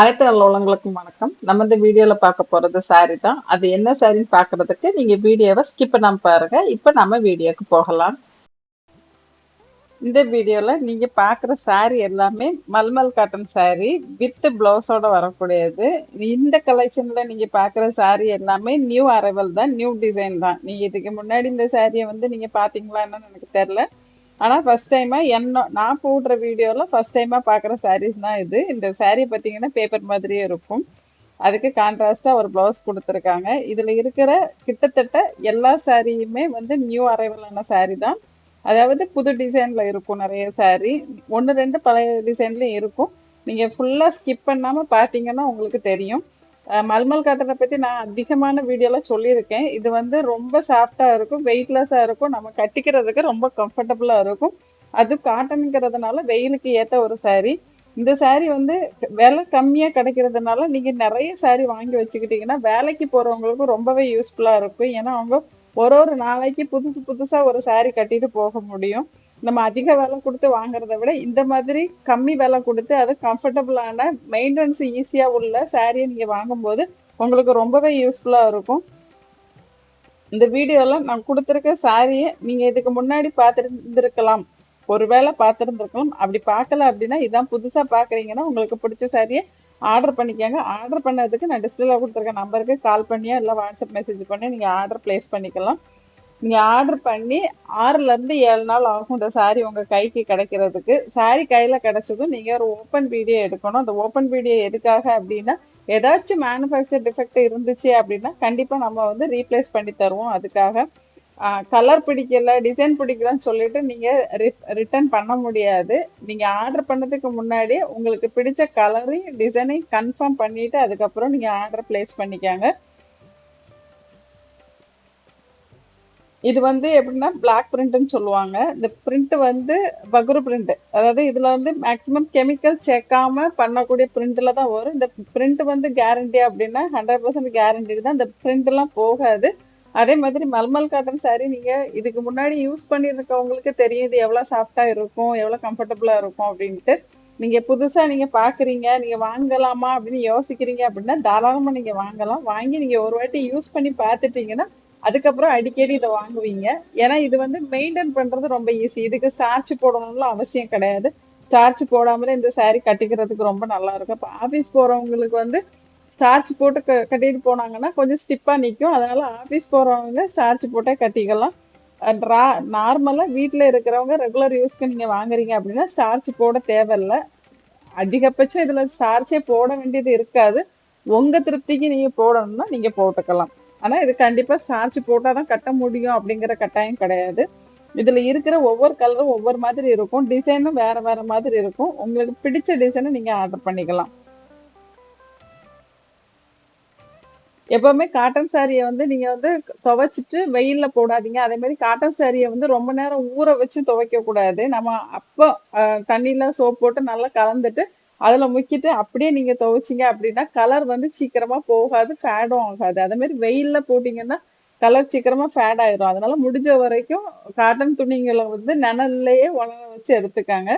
அனைத்து நல்லவங்களுக்கும் வணக்கம். நம்ம இந்த வீடியோல பார்க்க போறது சாரி தான். அது என்ன சாரின்னு பார்க்கிறதுக்கு நீங்க வீடியோவை ஸ்கிப் பண்ணாம பாருங்க. இப்போ நம்ம வீடியோக்கு போகலாம். இந்த வீடியோல நீங்க பார்க்குற சாரி எல்லாமே மல்மல் காட்டன் சாரி வித் பிளவுஸோட வரக்கூடியது. இந்த கலெக்ஷன்ல நீங்க பார்க்குற சாரி எல்லாமே நியூ அரைவல் தான் நியூ டிசைன் தான். நீங்க இதுக்கு முன்னாடி இந்த சாரியை வந்து நீங்க பாத்தீங்களா என்னன்னு எனக்கு தெரியல. ஆனால் ஃபஸ்ட் டைமாக என்ன நான் போடுற வீடியோவில் ஃபர்ஸ்ட் டைமாக பார்க்குற சாரீஸ் தான் இது. இந்த சாரீ பார்த்தீங்கன்னா பேப்பர் மாதிரியே இருக்கும். அதுக்கு கான்ட்ராஸ்டாக ஒரு ப்ளவுஸ் கொடுத்துருக்காங்க. இதில் இருக்கிற கிட்டத்தட்ட எல்லா சாரியுமே வந்து நியூ அரைவலான சாரீ தான். அதாவது புது டிசைனில் இருக்கும் நிறைய சாரீ ஒன்று ரெண்டு பழைய டிசைன்லேயும் இருக்கும். நீங்கள் ஃபுல்லாக ஸ்கிப் பண்ணாமல் பார்த்தீங்கன்னா உங்களுக்கு தெரியும். மல்மல் காட்டனை பற்றி நான் அதிகமான வீடியோலாம் சொல்லியிருக்கேன். இது வந்து ரொம்ப சாஃப்டாக இருக்கும் வெயிட்லெஸ்ஸாக இருக்கும். நம்ம கட்டிக்கிறதுக்கு ரொம்ப கம்ஃபர்டபுளாக இருக்கும். அது காட்டனுங்கிறதுனால வெயிலுக்கு ஏற்ற ஒரு சாரீ இந்த சாரீ வந்து விலை கம்மியாக கிடைக்கிறதுனால நீங்கள் நிறைய சாரீ வாங்கி வச்சுக்கிட்டிங்கன்னா வேலைக்கு போகிறவங்களுக்கும் ரொம்பவே யூஸ்ஃபுல்லாக இருக்கும். ஏன்னா அவங்க ஒரு ஒரு நாளைக்கு புதுசு புதுசாக ஒரு சாரீ கட்டிட்டு போக முடியும். நம்ம அதிக விலை கொடுத்து வாங்குறத விட இந்த மாதிரி கம்மி விலை கொடுத்து அது கம்ஃபர்டபுளான மெயின்டெனன்ஸ் ஈஸியாக உள்ள சாரியை நீங்கள் வாங்கும்போது உங்களுக்கு ரொம்பவே யூஸ்ஃபுல்லாக இருக்கும். இந்த வீடியோவில் நான் கொடுத்துருக்க சாரியை நீங்கள் இதுக்கு முன்னாடி பார்த்துருந்துருக்கலாம். ஒருவேளை பார்த்துருந்துருக்கலாம். அப்படி பார்க்கல அப்படின்னா இதான் புதுசாக பார்க்குறீங்கன்னா உங்களுக்கு பிடிச்ச சாரியை ஆர்டர் பண்ணிக்கோங்க. ஆர்டர் பண்ணதுக்கு நான் டிஸ்பிளேல கொடுத்துருக்க நம்பருக்கு கால் பண்ணியோ இல்லை வாட்ஸ்அப் மெசேஜ் பண்ணி நீங்கள் ஆர்டர் ப்ளேஸ் பண்ணிக்கலாம். நீங்கள் ஆர்டர் பண்ணி ஆறுலேருந்து ஏழு நாள் ஆகும் இந்த சாரீ உங்கள் கைக்கு கிடைக்கிறதுக்கு. சாரீ கையில் கிடைச்சதும் நீங்கள் ஒரு ஓப்பன் வீடியோ எடுக்கணும். அந்த ஓப்பன் வீடியோ எதுக்காக அப்படின்னா ஏதாச்சும் மேனுஃபேக்சர் டிஃபெக்ட் இருந்துச்சு அப்படின்னா கண்டிப்பாக நம்ம வந்து ரீப்ளேஸ் பண்ணி தருவோம். அதுக்காக கலர் பிடிக்கல டிசைன் பிடிக்கலன்னு சொல்லிட்டு நீங்கள் ரிட்டர்ன் பண்ண முடியாது. நீங்கள் ஆர்டர் பண்ணதுக்கு முன்னாடி உங்களுக்கு பிடிச்ச கலரையும் டிசைனையும் கன்ஃபார்ம் பண்ணிவிட்டு அதுக்கப்புறம் நீங்கள் ஆர்டர் ப்ளேஸ் பண்ணிக்காங்க. இது வந்து எப்படின்னா பிளாக் பிரிண்ட்னு சொல்லுவாங்க. இந்த பிரிண்ட் வந்து பகுரு பிரிண்ட் அதாவது இதுல வந்து மேக்சிமம் கெமிக்கல் சேர்க்காம பண்ணக்கூடிய பிரிண்ட்ல தான் வரும். இந்த பிரிண்ட் வந்து கேரண்டி அப்படின்னா ஹண்ட்ரட் பர்சன்ட் கேரண்டி தான். இந்த பிரிண்ட் எல்லாம் போகாது. அதே மாதிரி மல்மல் காட்டன் சாரி நீங்க இதுக்கு முன்னாடி யூஸ் பண்ணியிருக்கவங்களுக்கு தெரியும் இது எவ்வளோ சாஃப்டா இருக்கும் எவ்வளோ கம்ஃபர்டபுளா இருக்கும் அப்படின்ட்டு. நீங்க புதுசா நீங்க பாக்குறீங்க நீங்க வாங்கலாமா அப்படின்னு யோசிக்கிறீங்க அப்படின்னா தாராளமா நீங்க வாங்கலாம். வாங்கி நீங்க ஒரு வாட்டி யூஸ் பண்ணி பார்த்துட்டீங்கன்னா அதுக்கப்புறம் அடிக்கடி இதை வாங்குவீங்க. ஏன்னா இது வந்து மெயின்டைன் பண்றது ரொம்ப ஈஸி இதுக்கு ஸ்டார்ச் போடணும்னு அவசியம் கிடையாது. ஸ்டார்ச் போடாமலே இந்த சாரீ கட்டிக்கிறதுக்கு ரொம்ப நல்லா இருக்கும். இப்போ ஆஃபீஸ் போறவங்களுக்கு வந்து ஸ்டார்ச் போட்டு கட்டிட்டு போனாங்கன்னா கொஞ்சம் ஸ்டிப்பா நிற்கும் அதனால ஆஃபீஸ் போறவங்க ஸ்டார்ச் போட்டே கட்டிக்கலாம். நார்மலாக வீட்டில் இருக்கிறவங்க ரெகுலர் யூஸ்க்கு நீங்கள் வாங்குறீங்க அப்படின்னா ஸ்டார்ச் போட தேவையில்லை. அதிகபட்சம் இதில் ஸ்டார்ச்சே போட வேண்டியது இருக்காது. உங்கள் திருப்திக்கு நீங்கள் போடணும்னா நீங்கள் போட்டுக்கலாம். ஆனால் இது கண்டிப்பாக ஸ்டார்ச் போட்டால் தான் கட்ட முடியும் அப்படிங்கிற கட்டாயம் கிடையாது. இதில் இருக்கிற ஒவ்வொரு கலரும் ஒவ்வொரு மாதிரி இருக்கும். டிசைனும் வேறு வேறு மாதிரி இருக்கும். உங்களுக்கு பிடிச்ச டிசைனை நீங்கள் ஆர்டர் பண்ணிக்கலாம். எப்போவுமே காட்டன் சாரியை வந்து நீங்கள் வந்து துவைச்சிட்டு வெயிலில் போடாதீங்க. அதே மாதிரி காட்டன் சாரியை வந்து ரொம்ப நேரம் ஊற வச்சு துவைக்க கூடாது நம்ம அப்போ தண்ணியில் சோப் போட்டு நல்லா கலந்துட்டு அதுல முக்கிட்டு அப்படியே நீங்க துவைச்சிங்க அப்படின்னா கலர் வந்து சீக்கிரமா போகாது ஃபேடும் ஆகாது. அதே மாதிரி வெயில்ல போட்டீங்கன்னா கலர் சீக்கிரமா ஃபேட் ஆயிரும். அதனால முடிஞ்ச வரைக்கும் காட்டன் துணிங்களை வந்து நனல்லையே உலக வச்சு எடுத்துக்காங்க.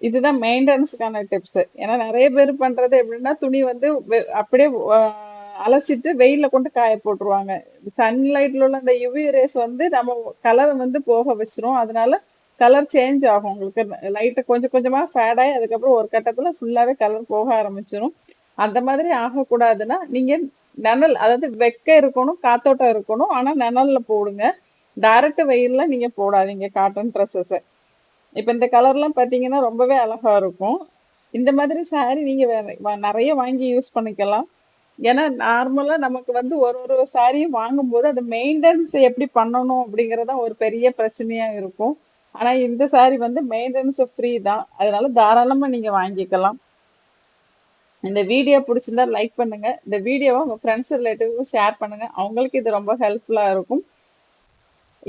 இதுதான் மெயின்டெனன்ஸுக்கான டிப்ஸ் ஏன்னா நிறைய பேர் பண்றது எப்படின்னா துணி வந்து அப்படியே அலசிட்டு வெயில கொண்டு காய போட்டுருவாங்க. சன்லைட்ல உள்ள அந்த யுவி ரேஸ் வந்து நம்ம கலரை வந்து போக வச்சிரும். அதனால கலர் சேஞ்ச் ஆகும் உங்களுக்கு. லைட்டை கொஞ்சம் கொஞ்சமாக ஃபேடாகி அதுக்கப்புறம் ஒரு கட்டத்தில் ஃபுல்லாகவே கலர் போக ஆரம்பிச்சிடும் அந்த மாதிரி ஆகக்கூடாதுன்னா நீங்கள் நனல் அதாவது வெக்க இருக்கணும் காத்தோட்டம் இருக்கணும். ஆனால் நனலில் போடுங்க. டைரக்ட் வெயிலில் நீங்கள் போடாதீங்க காட்டன் ட்ரெஸ்ஸஸை இப்போ இந்த கலர்லாம் பார்த்தீங்கன்னா ரொம்பவே அழகாக இருக்கும். இந்த மாதிரி சாரீ நீங்கள் நிறைய வாங்கி யூஸ் பண்ணிக்கலாம். ஏன்னா நார்மலாக நமக்கு வந்து ஒரு ஒரு சாரியும் வாங்கும்போது அது மெயின்டெனன்ஸ் எப்படி பண்ணணும் அப்படிங்கிறதான் ஒரு பெரிய பிரச்சனையாக இருக்கும். ஆனா இந்த சாரி வந்து மெயின்டெனன்ஸ் ஃப்ரீ தான். அதனால தாராளமா நீங்க வாங்கிக்கலாம். இந்த வீடியோ பிடிச்சிருந்தா லைக் பண்ணுங்க. இந்த வீடியோவை உங்க ஃப்ரெண்ட்ஸ் ரிலேட்டிவ்க்கும் ஷேர் பண்ணுங்க. அவங்களுக்கு இது ரொம்ப ஹெல்ப்ஃபுல்லா இருக்கும்.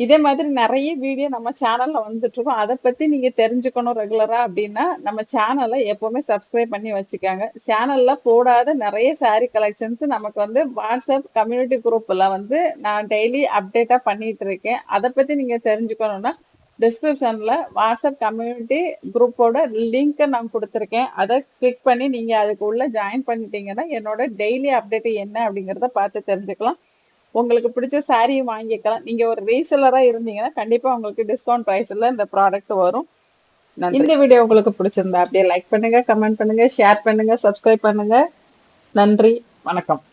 இதே மாதிரி நிறைய வீடியோ நம்ம சேனல்ல வந்துட்டு இருக்கோம். அதை பத்தி நீங்க தெரிஞ்சுக்கணும் ரெகுலரா அப்படின்னா நம்ம சேனலை எப்பவுமே சப்ஸ்கிரைப் பண்ணி வச்சுக்காங்க. சேனல்ல போடாத நிறைய சாரி கலெக்ஷன்ஸ் நமக்கு வந்து வாட்ஸ்அப் கம்யூனிட்டி குரூப்ல வந்து நான் டெய்லி அப்டேட்டா பண்ணிட்டு இருக்கேன். அதை பத்தி நீங்க தெரிஞ்சுக்கணும்னா டிஸ்கிரிப்ஷன்ல வாட்ஸ்அப் கம்யூனிட்டி குரூப்போட லிங்க்கை நான் கொடுத்துருக்கேன். அதை கிளிக் பண்ணி நீங்க அதுக்கு உள்ள ஜாயின் பண்ணிட்டீங்கன்னா என்னோட டெய்லி அப்டேட் என்ன அப்படிங்கிறத பார்த்து தெரிஞ்சுக்கலாம். உங்களுக்கு பிடிச்ச சாரியும் வாங்கிக்கலாம். நீங்க ஒரு ரீசெலரா இருந்தீங்கன்னா கண்டிப்பா உங்களுக்கு டிஸ்கவுண்ட் ப்ரைஸ்ல இந்த ப்ராடக்ட் வரும். இந்த வீடியோ உங்களுக்கு பிடிச்சிருந்தா அப்படியே லைக் பண்ணுங்க கமெண்ட் பண்ணுங்க ஷேர் பண்ணுங்க சப்ஸ்கிரைப் பண்ணுங்க. நன்றி வணக்கம்.